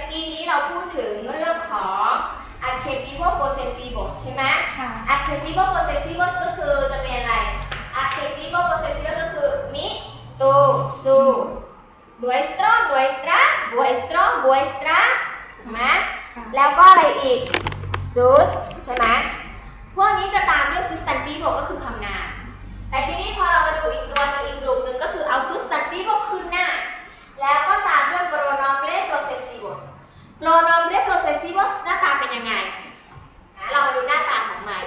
มื่อกี้นี้เราพูดถึงเรื่องของ adjectival possessivos ใช่ไหม ค่ะ adjectival possessivos ก็คือจะเป็นอะไร adjectival possessivos ก็คือ mi tu su nuestro nuestra vuestro vuestra ถูกไหมค่ะ แล้วก็อะไรอีก sus ใช่ไหมพวกนี้จะตามด้วย substantivo ก็คือคำนาม แต่ทีนี้พอเรามาดูอีกตัวหนึงอีกกลุ่มหนึ่งก็คือเอา substantivo ขึ้นหน้า แล้วก็ตามด้วย pronombre possessivos pronombre possessivos หน้าตาเป็นยังไงนะเรามาดูหน้าตาของมัน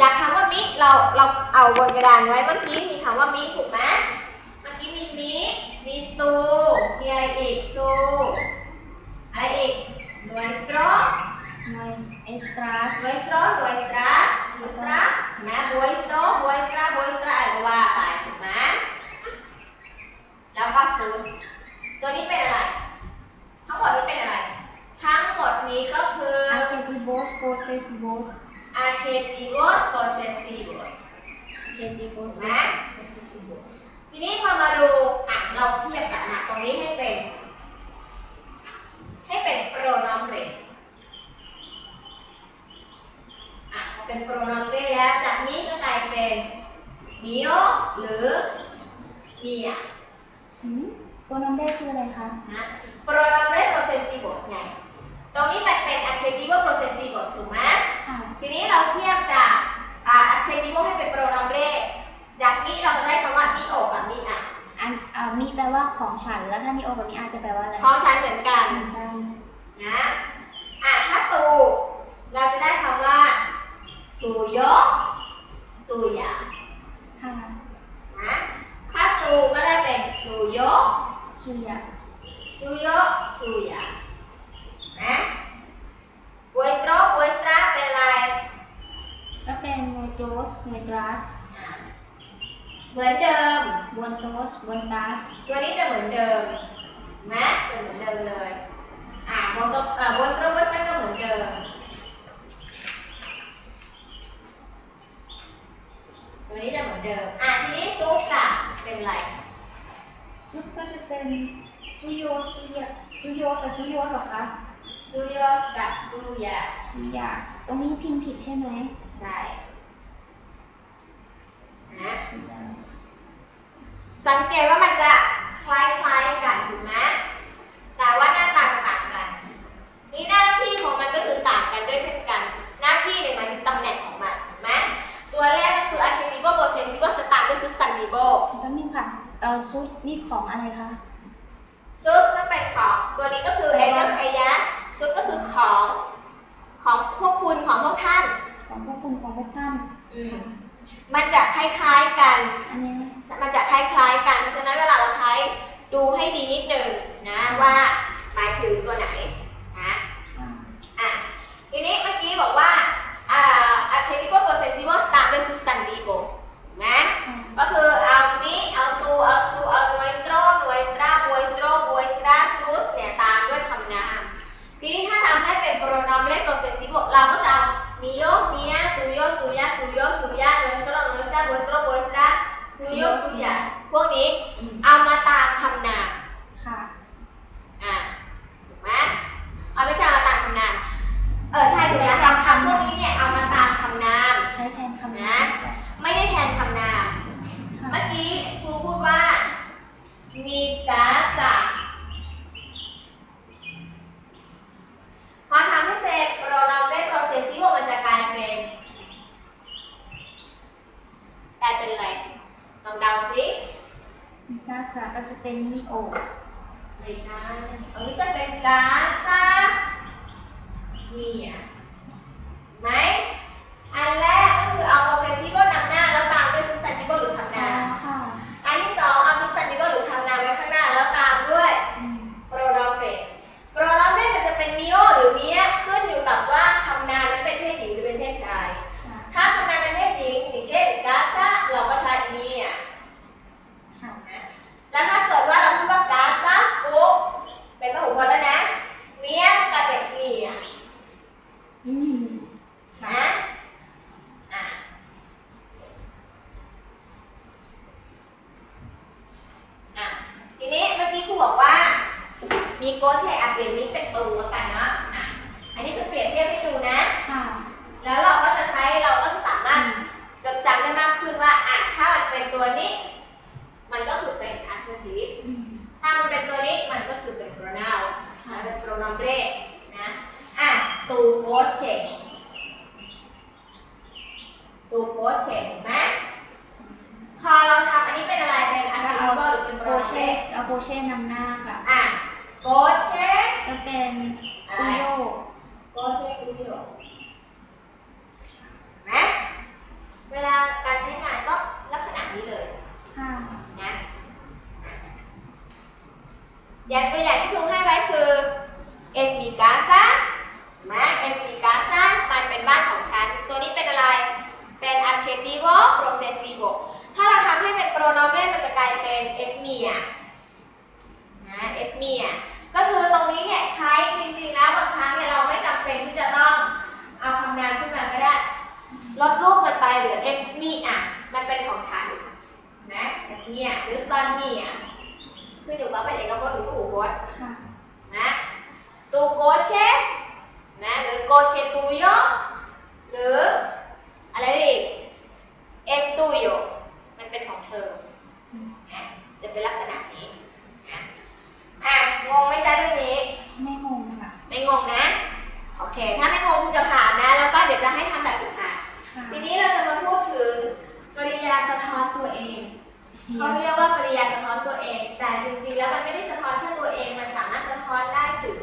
จากคำว่ามิเราเราเอาบนกระดานไว้เมื่อกี้มีคำว่ามิถูกไหมเมื่อกี้มีมิมีตูมีอะไรอีกซูอะไรอีก nuestro nuestras nuestro nuestra nuestra นะ vuestro vuestra vuestra อะไรก็ว่าไปถูกไหมแล้วก็ sus ตัวนี้เป็นอะไร ทั้งหมดนี้เป็นอะไร ทั้งหมดนี้ก็คือ adjetivos possessivos adjectivos possessivos adjetivos นะ possessivos ทีนี้พอมาดูอะเราเทียบกันนะตรงนี้ให้เป็น ให้เป็น pronombre อะพอเป็น pronombre แล้วจากนี้ก็กลายเป็น mio หรือ mia หืมตัวน้ำได้คืออะไรคะนะ pronombre possessivos ไง ตรงนี้มันเป็น adjectivo possessivos ถูกไหมค่ะทีนี้เราเทียบจากอ่า adjectivo ให้เป็น pronombre จากนี้เราจะได้คำว่า mi o กับ mi a อันอ่ามีแปลว่าของฉัน แล้วถ้ามีโอกับมีอาจะแปลว่าอะไรของฉันเหมือนกันเหมือนกันนะอะถ้าตู เราจะได้คำว่าตูโยตูยาค่ะนะถ้าซูก็ได้เป็นซูโย suyas ซูโยซูยา นะ vuestro vuestra เป็นอะไรก็เป็น nuestros nuestras อะเหมือนเดิม buenos buenas ตัวนี้จะเหมือนเดิมนะจะเหมือนเดิมเลยอ่า vuestro เอ่อ vuestro vuestra ก็เหมือนเดิมตัวนี้จะเหมือนเดิมอะทีนี้ซุปล่ะเป็นอะไรซุปก็จะเป็น suyo suya suyo แต่ suyo เหรอคะ ซูโยสกับซูยาส suya ตรงนี้พิมพ์ผิดใช่ไหมใช่นะ suyas สังเกตว่ามันจะคล้ายๆกันถูกไหมแต่ว่าหน้าตาต่างกัน นี่หน้าที่ของมันก็คือต่างกันด้วยเช่นกัน หน้าที่เนี่ยหมายถึงตำแหน่งของมันถูกไหมตัวแรกก็คือ adjectivo possessivo สตาร์ทด้วย substantivo แป๊บนึงค่ะเอ่อซุปนี่ของอะไรคะ sus ก็เป็นของ ตัวนี้ก็คือ ellos ellas sus ก็คือของ ของพวกคุณของพวกท่าน ของพวกคุณของพวกท่าน อืม มันจะคล้ายๆกัน อันนี้ มันจะคล้ายๆกัน เพราะฉะนั้นเวลาเราใช้ดูให้ดีนิดนึงนะว่าหมายถึงตัวไหนนะค่ะอะทีนี้เมื่อกี้บอกว่าอ่า adjectivo possessivo ตามด้วย substantivo นะค่ะก็คือเอามิเอาตู เอาซูเอา nuestro nuestra vuestro vuestra sus เนี่ยตามด้วยคำนาม ทีนี้ถ้าทำให้เป็น pronombre possessivo เราก็จะเอา mio mia tuyo tuya suyo suya nuestro nuestra vuestro vuestra suyo suyas พวกนี้เอามาตามคำนามค่ะอะถูกไหมเอาไม่ใช่เอามาตามคำนามเออใช่ถูกแล้วคำคำพวกนี้เนี่ยเอามาตามคำนามใช้แทนคำนะไม่ได้แทนคำนาม เมื่อกี้ครูพูดว่ามีกาสะพอทำให้เป็น pronombre possessivo มันจะกลายเป็นกลายเป็นอะไร ลองเดา สิมีกาสาก็จะเป็นมีโอไม่ใช่ตรงนี้จะเป็นกาซาเมียไหม อันแรกก็คือเอา possessivo นำหน้าแล้วตามด้วย substantivo หรือคำนาม ค่ะ อันที่สองเอา substantivo หรือคำนามไว้ข้างหน้าแล้วตามด้วย อืม pronombre pronombre มันจะเป็น mio หรือ mia ขึ้นอยู่กับว่าคำนามนั้นเป็นเพศหญิงหรือเป็นเพศชาย ค่ะ ถ้าคำนามเป็นเพศหญิงอย่างเช่น casa เราก็ใช้ mia ค่ะ แล้วถ้าเกิดว่าเราพูดว่า casa scoop เป็นพหูพจน์แล้วนะ pronombre นะอะตูโกเชตูโกเชถูกไหมพอเราทำอันนี้เป็นอะไรเป็น แล้ว adjective เอา หรือเป็น โบเช่ pronombre เอาโบเช่นำหน้าค่ะ อะโกเช ก็เป็นกุโย โกเชคุโยนะเวลาการใช้งานก็ลักษณะนี้เลย ค่ะ นะอย่างตัวอย่างที่ครูให้ไว้คือ es mi casa นะ es mi casa มันเป็นบ้านของฉัน ตัวนี้เป็นอะไร เป็น adjetivo possessivo ถ้าเราทำให้เป็น pronomen มันจะกลายเป็น es mia นะ es mia ก็คือตรงนี้เนี่ยใช้จริงๆแล้วบางครั้งเนี่ยเราไม่จำเป็นที่จะต้องเอาคำนามขึ้นมาก็ได้ ลดรูปมันไปเหลือ es mia มันเป็นของฉันนะ es mia หรือ son mias ขึ้นอยู่กับเป็นเอกพจน์หรือผู้พจน์ค่ะนะ ตูโกเชนะหรือโกเชตูโยหรืออะไรอีกเอสตูโยมันเป็นของเธอนะจะเป็นลักษณะนี้นะอะงงไหมจ๊ะเรื่องนี้ ไม่งงค่ะ ไม่งงนะ โอเค ถ้าไม่งงคุณจะผ่านนะ แล้วก็เดี๋ยวจะให้ทำแบบฝึกหัด ค่ะ ทีนี้เราจะมาพูดถึงกริยาสะท้อนตัวเอง เขาเรียกว่ากริยาสะท้อนตัวเอง แต่จริงๆ แล้วมันไม่ได้สะท้อนแค่ตัวเอง มันสามารถสะท้อนได้ถึง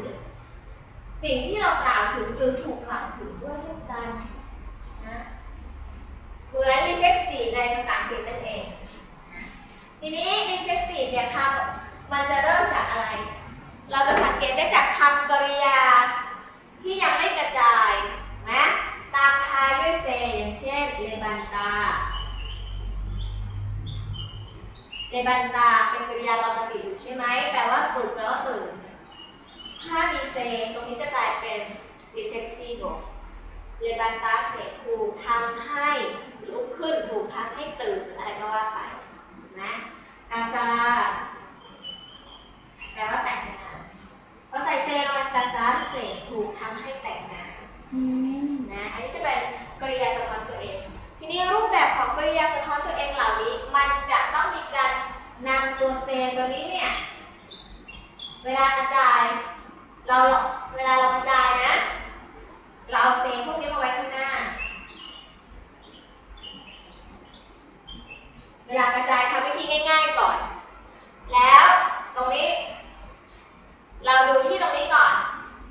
สิ่งที่เรากล่าวถึงหรือถูกกล่าวถึงด้วยเช่นกันนะเหมือน reflexive ในภาษาอังกฤษนั่นเองนะทีนี้ reflexive เนี่ยคำมันจะเริ่มจากอะไร เราจะสังเกตได้จากคำกริยาที่ยังไม่กระจายนะตามท้ายด้วยเซอย่างเช่น เลบันตา เลบันตาเป็นกริยาปกติอยู่ใช่ไหมแปลว่าปลุกแปลว่าตื่น ถ้ามีเซตรงนี้จะกลายเป็น reflexivo เลบันตาเสกถูกทำให้ลุกขึ้นถูกทำให้ตื่นอะไรก็ว่าไปนะกาซาแปลว่าแต่งงานพอใส่เซลงไปกาซาเสกถูกทำให้แต่งงานอืมนะอันนี้จะเป็นกริยาสะท้อนตัวเอง ทีนี้รูปแบบของกริยาสะท้อนตัวเองเหล่านี้ มันจะต้องมีการ นำตัวเซลล์ตัวนี้เนี่ย เวลากระจาย เราเวลาเรากระจายนะ เราเอาเซลล์พวกนี้มาไว้ข้างหน้า เวลากระจายทำวิธีง่าย ๆก่อน แล้วตรงนี้ เราดูที่ตรงนี้ก่อน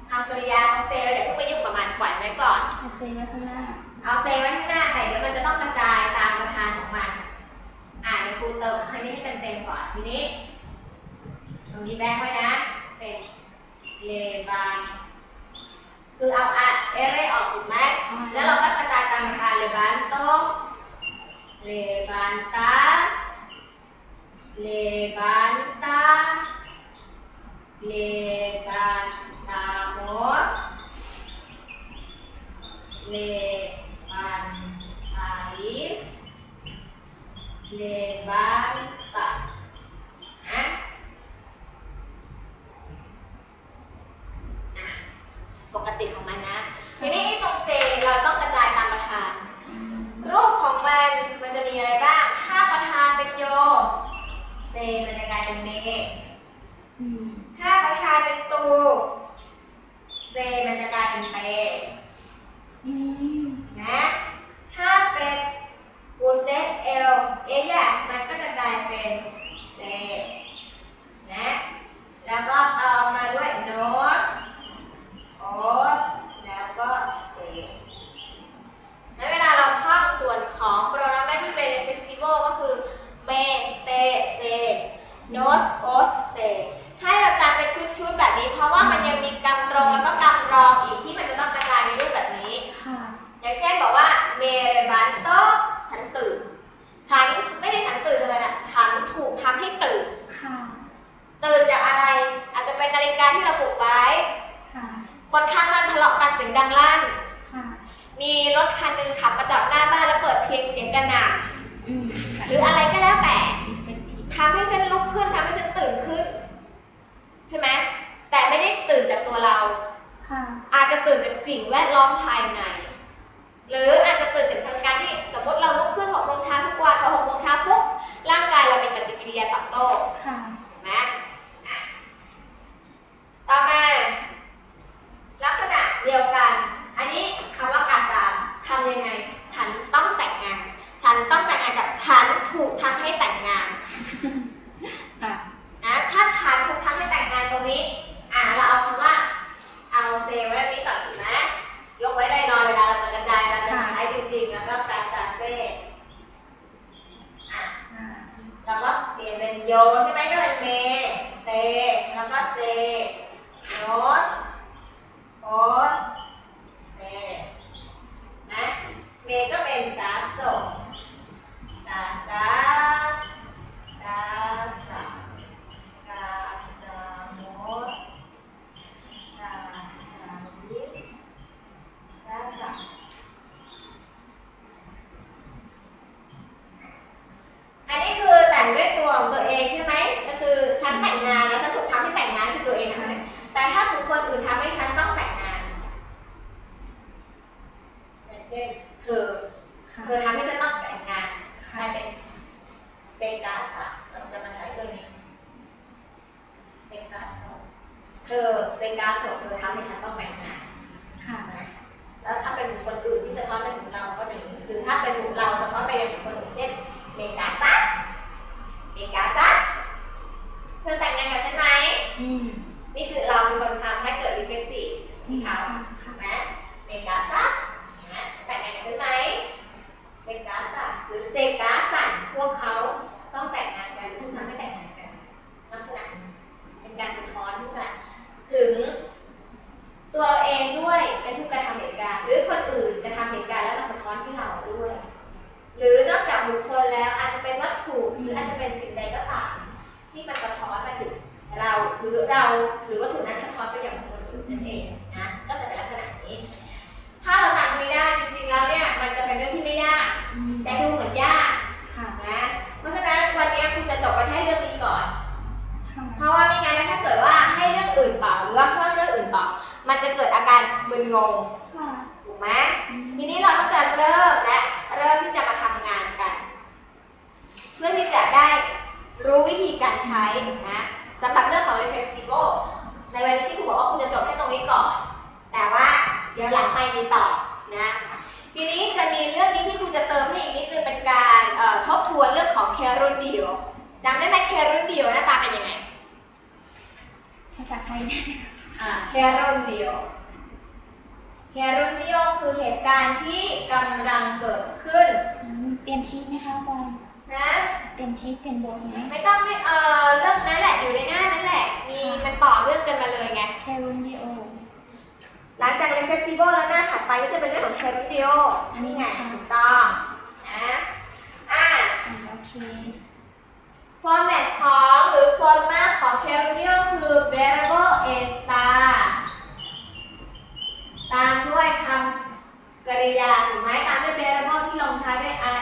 ทำกริยาของเซลล์อย่าเพิ่งไปยุ่งกับมันปล่อยไว้ก่อน เอาเซไว้ข้างหน้า เอาเซลล์ไว้ข้างหน้าแต่เดี๋ยวมันจะต้องกระจายตามประธานของมันอ่า เดี๋ยวครูเติมให้นี้ให้เต็มๆก่อนทีนี้ ตรงนี้แบงไว้นะ เป็นเลบานคือเอาอะเอเรออกถูกไหมแล้วเราก็กระจายตามประธาเลบานโตเลบานตัสเลบานตาเลบานตามอส levantáis, เกิดจากสิ่งแวดล้อมภายใน หรืออาจจะเกิดจากการที่สมมติเราลุกขึ้นหกโมงเช้าทุกวันพอหกโมงเช้าปุ๊บร่างกายเรามีปฏิกิริยาตอบโต้เห็นไหมต่อมาลักษณะเดียวกัน อันนี้คำว่ากาซาทำยังไง ฉันต้องแต่งงาน ฉันต้องแต่งงานกับฉันถูกทำให้แต่งงาน 有我现 เธอเบกาสะเธอทำให้ฉันต้องแต่งงานค่ะ แล้วถ้าเป็นบุคคลอื่นที่สะท้อนไปถึงเราก็เป็นอย่างนี้คือถ้าเป็นเราสะท้อนไปยังบุคคลอื่นเช่นเมกาซัสเมกาซัสเธอแต่งงานกับฉันไหมอืมนี่คือเราเป็นคนทำให้เกิด reflexive ที่เขาค่ะถูกไหมเมกาซัสนะแต่งงานกับฉันไหมเซกาซัสหรือเซกาสันพวกเขาต้องแต่งงานกันหรือถูกทำให้แต่งงานกันลักษณะนี้เป็นการสะท้อนที่แบบถึง ตัว เราเองด้วยเป็นผู้กระทำเหตุการณ์หรือคนอื่นกระทำเหตุการณ์แล้วมาสะท้อนที่เราด้วย หรือนอกจากบุคคลแล้วอาจจะเป็นวัตถุหรืออาจจะเป็นสิ่งใดก็ตามที่มันสะท้อนมาถึงเราหรือเราหรือวัตถุนั้นสะท้อนไปยังบุคคลอื่นนั่นเองนะก็จะเป็นลักษณะนี้ ถ้าเราจำไม่ได้จริงๆแล้วเนี่ยมันจะเป็นเรื่องที่ไม่ยากอืมแต่ดูเหมือนยากค่ะนะเพราะฉะนั้นวันนี้คุณจะจบไปแค่เรื่องนี้ก่อนค่ะเพราะว่าไม่งั้นถ้าเกิดว่าให้เรื่องอื่นต่อหรือว่าเพิ่มเรื่องอื่นต่อ มันจะเกิดอาการมึนงงค่ะถูกไหมทีนี้เราก็จะเริ่มและเริ่มที่จะมาทำงานกัน เพื่อที่จะได้รู้วิธีการใช้นะสำหรับเรื่องของ reflexible ในวันนี้ที่ครูบอกว่าคุณจะจบแค่ตรงนี้ก่อน แต่ว่าเดี๋ยวหลังไปมีต่อนะทีนี้จะมีเรื่องนี้ที่ครูจะเติมให้อีกนิดนึงเป็นการเอ่อทบทวนเรื่องของแครุนเดียวจำได้ไหมแครุนเดียวหน้าตาเป็นยังไงภาษาไทยเนี่ย อ่าแครุนเดียวแครุนเดียวคือเหตุการณ์ที่กำลังเกิดขึ้นอืมเปลี่ยนชีตไหมคะอาจารย์นะเปลี่ยนชีตเปลี่ยนบทไหมไม่ต้องไม่เออเรื่องนั้นแหละอยู่ในหน้านั่นแหละ มีมันต่อเรื่องกันมาเลยไงแครุนดิโอหลังจาก reflexible แล้วหน้าถัดไปก็จะเป็นเรื่องของ c a r u n d i o อันนี้ไงถูกต้องนะอ่าอ่า ฟอร์แมตของหรือฟอร์มาของ c a r u n d i o คือ variable a star ตามด้วยคำกริยาถูกไหมตามด้วย variable ที่ลงท้ายด้วย i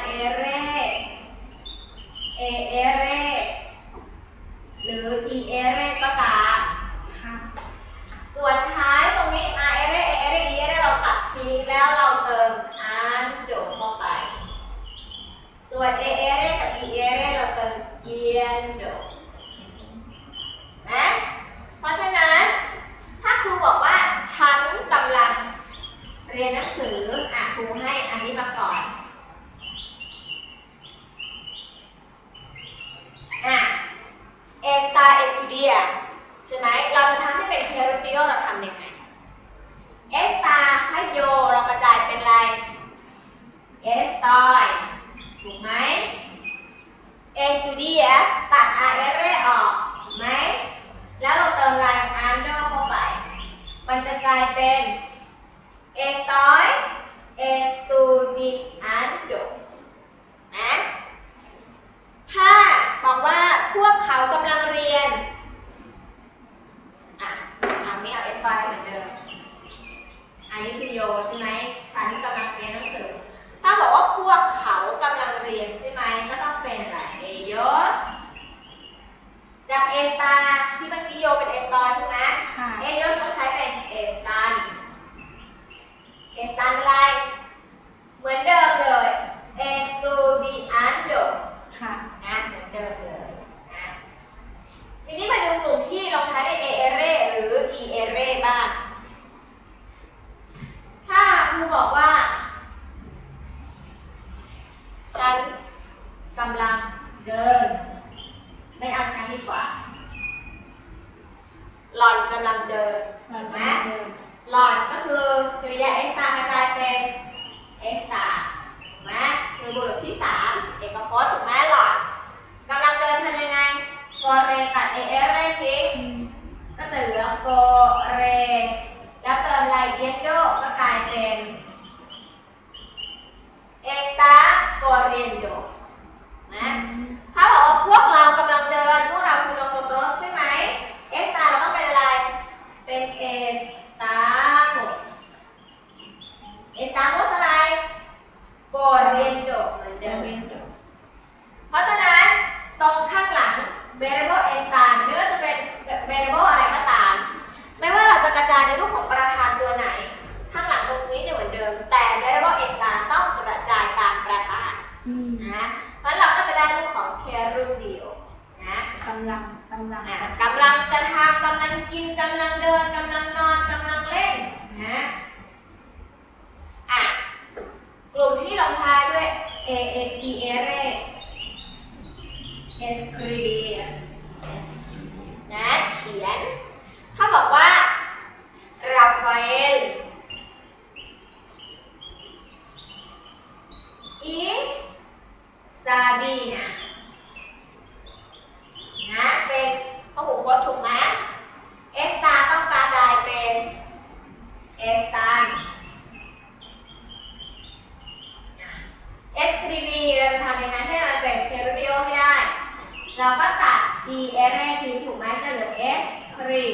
s ครี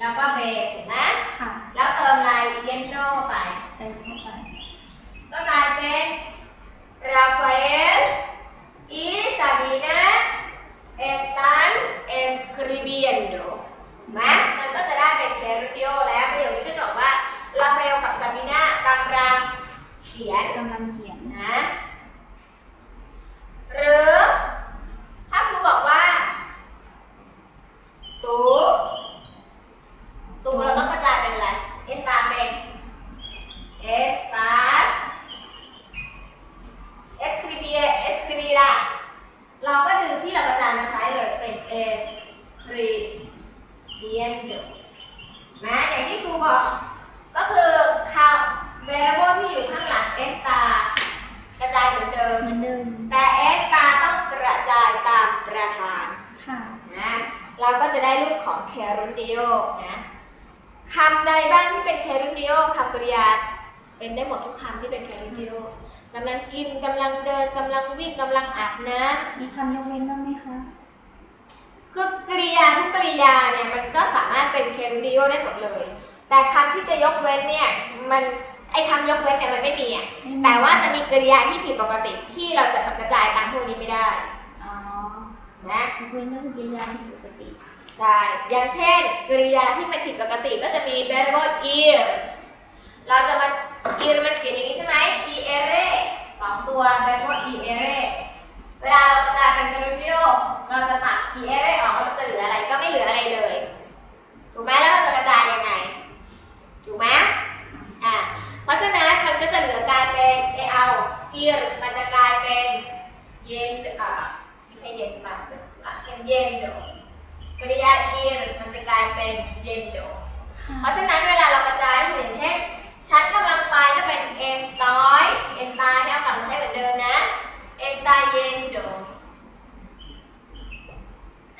แล้วก็เบรถูกไหมค่ะแล้วเติมลายเยนโนไป เติมเข้าไป ก็กลายเป็นราฟาเอลอีซาบีนาเอสตันเอสคริบียนโดนะมันก็จะได้เป็นเครูดิโอแล้วประโยคนี้ก็จะบอกว่าราฟาเอลกับซาบีนากำลังเขียนกำลังเขียนนะ หรือถ้าครูบอกว่า ตูตูเราต้องกระจายเป็นอะไรเอสตาเป็นเอสตาเอสคริบีเอสคริบีล่ะเราก็ดึงที่เรากระจายมาใช้เลยเป็นเอสคริบีเอนโดนะอย่างที่ครูบอก ก็คือคำ variable ที่อยู่ข้างหลังเอสตากระจายเหมือนเดิมเหมือนเดิมแต่เอสตาต้องกระจายตามประธานค่ะนะ เราก็จะได้รูปของเครุนดิโอนะคำใดบ้างที่เป็นเครุนดิโอคำกริยาเป็นได้หมดทุกคำที่เป็นเครุนดิโอกำลังกินกำลังเดินกำลังวิ่งกำลังอาบน้มีคำยกเว้นบ้างไหมคะำคือกริยาทุกกริยาเนี่ยมันก็สามารถเป็นเครุนดิโอได้หมดเลย แต่คำที่จะยกเว้นเนี่ยมันไอ้คำยกเว้นเนี่ยมันไม่มีอะไม่มีแต่ว่าจะมีกริยาที่ผิดปกติที่เราจะกระจายตามพวกนี้ไม่ได้อ๋อ นะยกเว้นก็คือกริยาที่ปกติ ใช่ อย่างเช่นกริยาที่มันผิดปกติก็จะมี verb ir เราจะมา ir มันเขียนอย่างนี้ใช่ไหม iere สองตัว verb iere เวลาเราจะเป็น gerundio เราจะตัด iere ออกแล้วมันจะเหลืออะไรก็ไม่เหลืออะไรเลย ถูกไหมแล้วเราจะกระจายยังไง ถูกไหมอะเพราะฉะนั้นมันก็จะเหลือกลายเป็นเอเอา ir มันจะกลายเป็นเย็นอ่า ไม่ใช่เย็นมากเป็นเย็นเดี๋ยวกริยา ir มันจะกลายเป็น yendo เพราะฉะนั้นเวลาเรากระจายคืออย่างเช่นฉันกำลังไปก็เป็น estoy estoy เนี่ยเอากลับมาใช้เหมือนเดิมนะ estoy yendo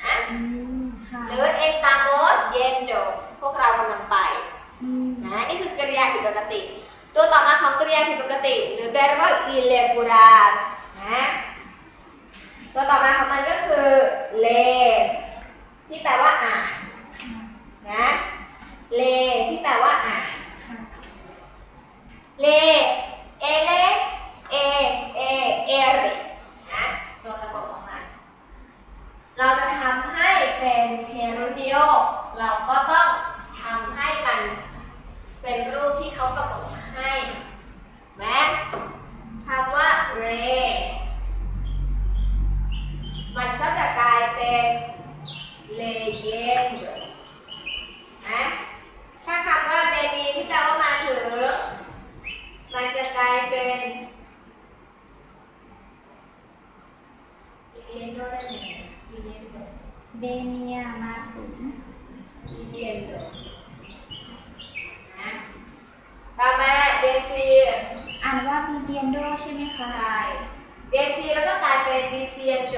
นะอืมค่ะหรือ estamos yendo พวกเรากำลังไปอืมนะนี่คือกริยาผิดปกติ ตัวต่อมาของกริยาผิดปกติ หรือ verbo irregular นะ ตัวต่อมาของมันก็คือ le ที่แปลว่าอ่านนะเลที่แปลว่าอ่านเลเอเลเอเอเอเรนะตัวสะกดของมันเราจะทำให้เป็นเพรูดิโอเราก็ต้องทำให้มันเป็นรูปที่เขากำหนดมาให้แม้คำว่าเรมันก็จะกลายเป็นเลเยนด์ นะถ้าคำว่าเบบีที่แปลว่ามาถึง มันจะกลายเป็นเรียนด้วยเรียนด้วย เดเนียมาถึง เรียนด้วยนะต่อมาเดซี อ่านว่าบีเดียนโดใช่ไหมคะ ใช่เดซีแล้วก็กลายเป็นดิเซียนโจ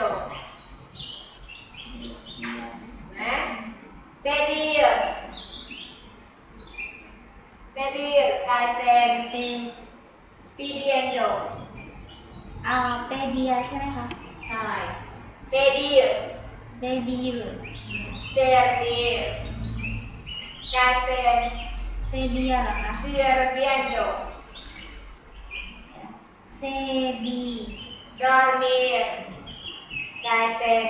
เดเซีย นะเบดี เบดีกลายเป็นเตปีเดียนโจอ่าเตเดียใช่ไหมคะใช่เบดีเดดีหรือเซอร์เบียกลายเป็นเซเบียเหรอคะเซียร์เบียนโดเซบีดอร์เมียกลายเป็น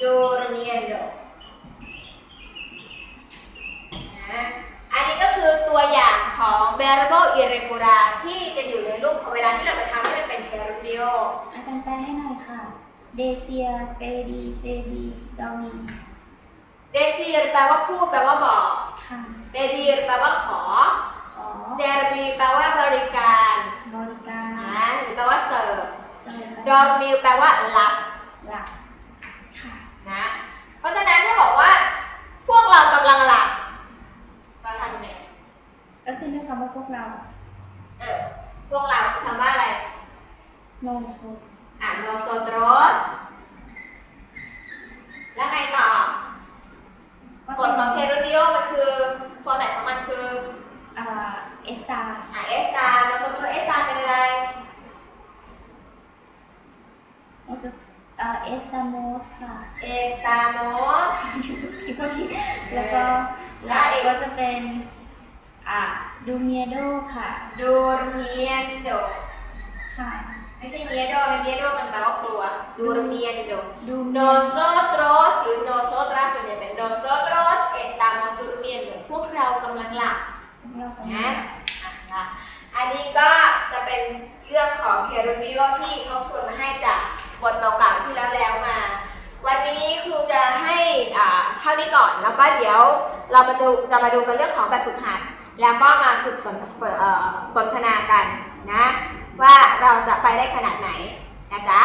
ดูร์เมียนโดนะ อันนี้ก็คือตัวอย่างของ variable irregular ที่จะอยู่ในรูปของเวลาที่เราจะทำให้มันเป็น gerundio อาจารย์แปลให้หน่อยค่ะ เดเซียเปดีเซบีดอมี desir แปลว่าพูดแปลว่าบอก ค่ะ pedir แปลว่าขอ ขอ servir แปลว่าบริการบริการนะหรือแปลว่าเสิร์ฟ เสิร์ฟ dormir แปลว่าหลับ หลักค่ะ นะ เพราะฉะนั้นถ้าบอกว่า พวกเรากำลังหลับเราทำ ก็คือในคำว่าพวกเราเออพวกเราคือคำว่าอะไร nosotros อะ nosotros แล้วไงต่อกฎของเคโรดิโอมันคือฟอร์แมตของมันคืออ่า esta อะ esta nosotros esta เป็นอะไร nosotros อ่า estamos ค่ะ estamos อีกคนที่แล้วก็หลักก็จะเป็น อ่า durmiendo ค่ะ durmiendo ค่ะ ไม่ใช่ miedo นะ miedo มันแปลว่ากลัว durmiendo durmiendo nosotros หรือ nosotras ส่วนใหญ่เป็น nosotros estamos durmiendo พวกเรากำลังหลับเราของนะอะอันนี้ก็จะเป็นเรื่องของเคโรนิโอที่เขาทวนมาให้จากบทเก่าๆที่แล้วแล้วมา วันนี้ครูจะให้อ่าเท่านี้ก่อนแล้วก็เดี๋ยวเรามาจะจะมาดูกันเรื่องของแบบฝึกหัด แล้วก็มาฝึกสนสนทนากันนะ ว่าเราจะไปได้ขนาดไหนนะจ๊ะ